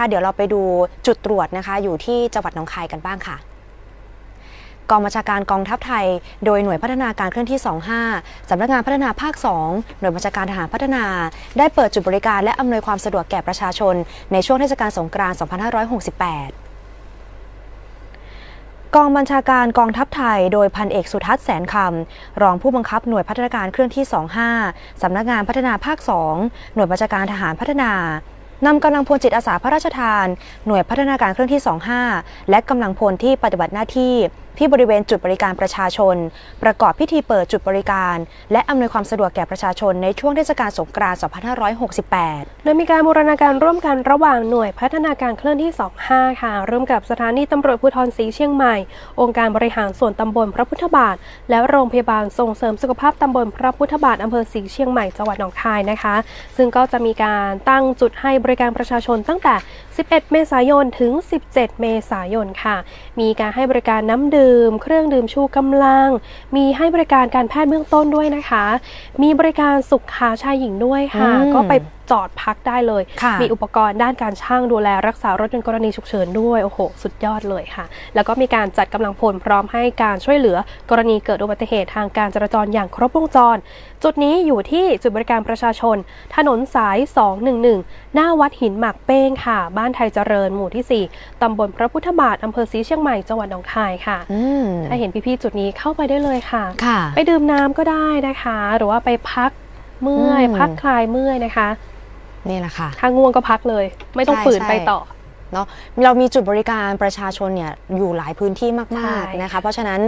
คะเดี๋ยวเราไปดูจุดตรวจนะคะ อยู่ที่จังหวัดหนองคายกันบ้างค่ะกองบัญชาการกองทัพไทย โดยหน่วยพัฒนาการเคลื่อนที่ 25 สำนักงานพัฒนาภาค 2 หน่วยบัญชาการทหารพัฒนา ได้เปิดจุดบริการและอำนวยความสะดวกแก่ประชาชน ในช่วงเทศกาลสงกรานต์ 2568กองบัญชาการกองทัพไทย โดยพันเอกสุทัศน์แสนคำ รองผู้บังคับหน่วยพัฒนาการเคลื่อนที่ 25 สำนักงานพัฒนาภาค 2 หน่วยบัญชาการทหารพัฒนา นำกำลังพลจิตอาสาพระราชทาน หน่วยพัฒนาการเคลื่อนที่ 25 และกำลังพลที่ปฏิบัติหน้าที่ ที่บริเวณจุดบริการประชาชน ประกอบพิธีเปิดจุดบริการ และอำนวยความสะดวกแก่ประชาชนในช่วงเทศกาลสงกรานต์ 2568 โดยมีการบูรณาการร่วมกันระหว่างหน่วยพัฒนาการเคลื่อนที่ 25 ค่ะ ร่วมกับสถานีตำรวจภูธรศรีเชียงใหม่ องค์การบริหารส่วนตำบลพระพุทธบาท และโรงพยาบาลส่งเสริมสุขภาพตำบลพระพุทธบาทอำเภอศรีเชียงใหม่จังหวัดหนองคายนะคะ ซึ่งก็จะมีการตั้งจุดให้บริการประชาชนตั้งแต่ 11 เมษายน ถึง 17 เมษายนค่ะ มีการให้บริการน้ำดื่ม เครื่องดื่มชูกำลัง มีให้บริการการแพทย์เบื้องต้นด้วยนะคะ มีบริการสุขาชายหญิงด้วยค่ะอืมก็ไป จอดพักได้เลยค่ะมีอุปกรณ์ด้านการช่างดูแลรักษารถยนต์กรณีฉุกเฉินด้วยโอ้โห สุดยอดเลยค่ะ แล้วก็มีการจัดกำลังพลพร้อมให้การช่วยเหลือกรณีเกิดอุบัติเหตุทางการจราจรอย่างครบวงจร จุดนี้อยู่ที่จุดบริการประชาชน ถนนสาย 211 หน้าวัดหินหมากเป้งค่ะ บ้านไทยเจริญหมู่ที่ 4ตำบลพระพุทธบาทอำเภอศรีเชียงใหม่จังหวัดหนองคายค่ะอืมถ้าเห็นพี่ๆจุดนี้เข้าไปได้เลยค่ะค่ะไปดื่มน้ำก็ได้นะคะ หรือว่าไปพักเมื่อยอืมพักคลายเมื่อยนะคะ นี่แหละค่ะถ้าง่วงก็พักเลย ไม่ต้องใช่ฝืนใช่ไปต่อเนาะเรามีจุดบริการประชาชนเนี่ยอยู่หลายพื้นที่ใช่มากๆนะคะ เพราะฉะนั้น